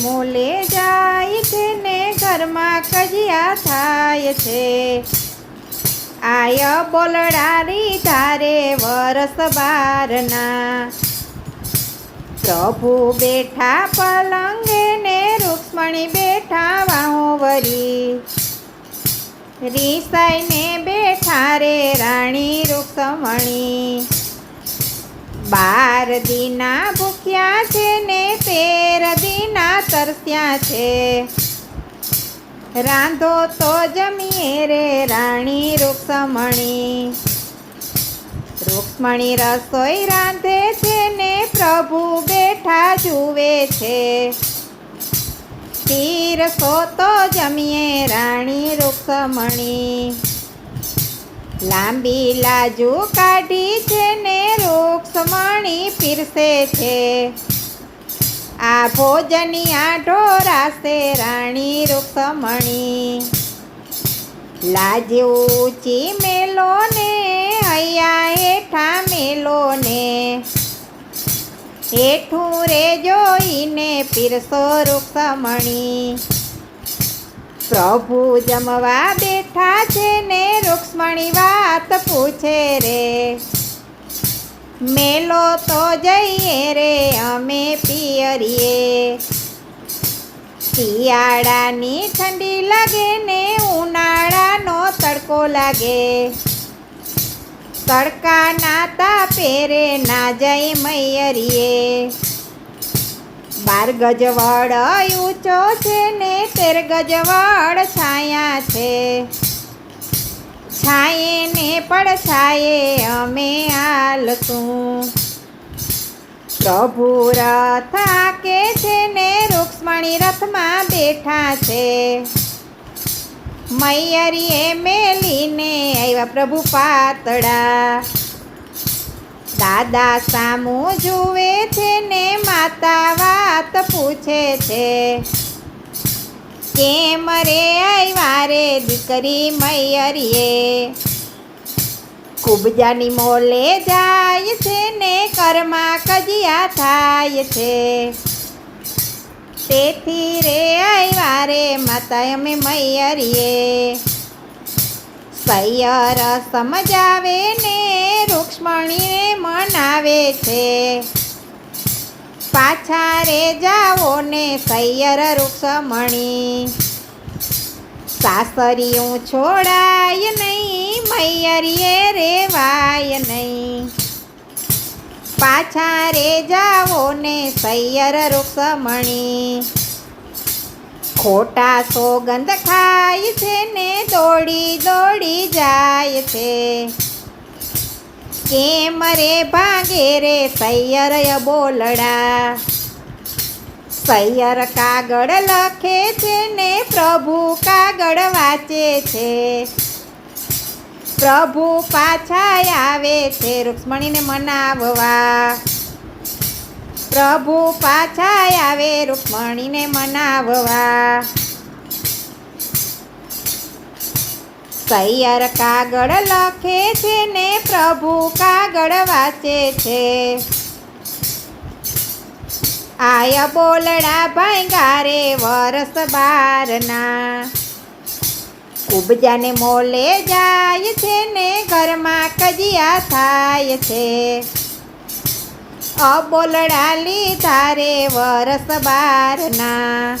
Moll જાય છે ને ઘરમાં કજિયા થાય છે. આય બોલડારી તારે વરસ બારના. પ્રભુ બેઠા પલંગે ને રૂક્ષ્મણી બેઠા વાહોવરી. રીસાઈને બેઠા રે રાણી રૂક્ષ્મણી. બાર દીના ભૂખ્યા છે ને તરસ્યા છે. રાંધો તો જમીએ રે રાણી રૂક્ષમણી. રૂક્ષ્મણી રસોઈ રાંધે છે ને પ્રભુ બેઠા જુએ છે. પીરસો તો જમીએ રાણી રૂક્ષમણી. લાંબી લાજુ કાઢી છે ને રૂક્ષમણી પીરસે છે. આ ભોજનિયા ઢોરાશે રાણી રૂક્ષમણી. લાજ ઊંચી મેલો ને અહીંયા હેઠા મેલો ને હેઠું રે જોઈને પીરસો રૂક્ષમણી. પ્રભુ જમવા બેઠા છે ને રૂક્ષ્મણી વાત પૂછે રે. મેલો તો જઈએ રે, અમે પિયરીએ. શિયાળાની ઠંડી લાગે ને ઉનાળાનો તડકો લાગે. તડકા ના તાપે રે ના જઈ મૈયરીએ. બાર ગજવડ ઊંચો છે ને તેર ગજવડ છાયા છે. છાયે ને પડછાયે અમે હાલશું પ્રભુ રથ આકે છે ને રૂક્ષ્મણી રથમાં બેઠા છે. મૈયરીએ મેલીને આવ્યા પ્રભુ પાતળા. દાદા સામું જુએ છે ને માતા વાત પૂછે છે. કેમ રે આવ્યા રે દીકરી મૈયરીએ? કુબજાની મોલે જાય છે ને કર્મા કજિયા થાય છે. તેથી રે આવ્યા રે માતા અમે મૈયરીએ. સૈયર સમજાવે ને રૂક્ષ્મણીને મનાવે છે. પાછા રે જાઓ ને સૈયર રૂક્ષ્મણી. સાસરિયું છોડાય નહીં, મૈયરીએ રેવાય નહીં. પાછા રે જાઓ ને સૈયર રૂક્ષ્મણી. ખોટા સોગંધ ખાય છે ને દોડી દોડી જાય છે. કેમ રે ભાગે રે સૈયર બોલડા? સૈયર કાગળ લખે છે ને પ્રભુ કાગળ વાંચે છે. પ્રભુ પાછા આવે છે રૂક્ષ્મણીને મનાવવા. પ્રભુ પાછા આવે રૂક્ષ્મણીને મનાવવા. સૈયર કાગળ લખે છે ને પ્રભુ કાગળ વાંચે છે. આય બોલડા ભાઈ ગારે વરસ બારના. ઉપજાને મોલે જાય છે ને ઘરમાં કજિયા થાય છે. અબોલડા લીધા રે વરસ બારના.